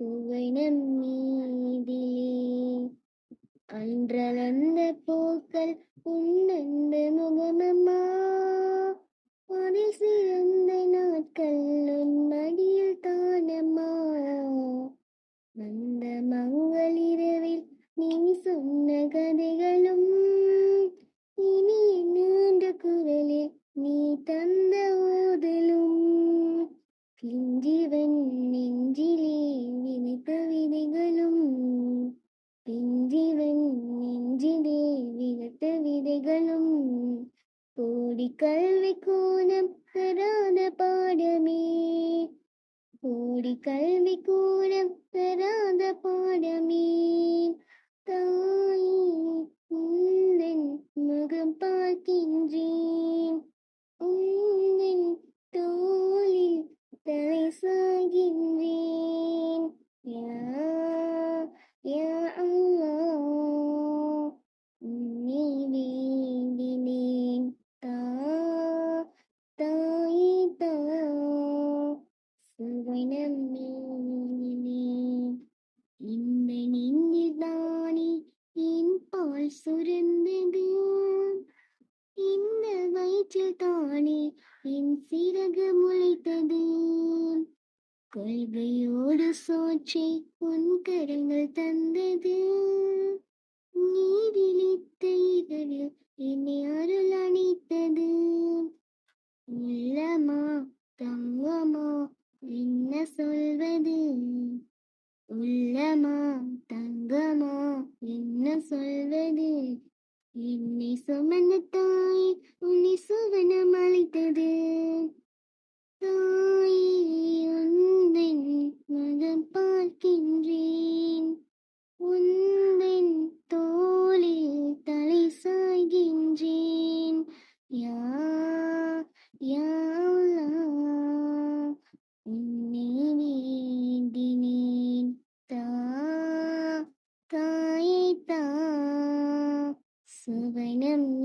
சுவைனம் மீதிலே அன்றலந்த பூக்கள் உன்னந்த முகமம்மா? அதில் சிறந்த நாட்கள் உன் மடியில் தானம்மா அந்த மங்களிரவில் நீ சொன்ன கதைகளும் இனி நீண்ட குரலில் நீ தந்த ஓதலும். கிஞ்சிவன் கோடி கல்வி கோலம் தராத பாடமே. கோடி கல்வி கோலம் தராத பாடமே. தாயே உந்தன் முகம் பார்க்கின்றேன். உந்தன் தோளில் தலை சாகின்றேன் யா பால் சுரந்தது. இந்த வயிற்றில் தானே என் சிறகு முளைத்தது. கொள்கையோடு சோற்றை உன் கரங்கள் தந்தது. நீதிலித்த இதழில் என்னை அருள் அணைத்தது உள்ளமா தங்கமா என்ன சொல்வது? உள்ளமா தங்கமா என்ன சொல்வது? என்னை சுமந்த தாய் உன்னை சுவனம் அழைத்தது தாயே moving in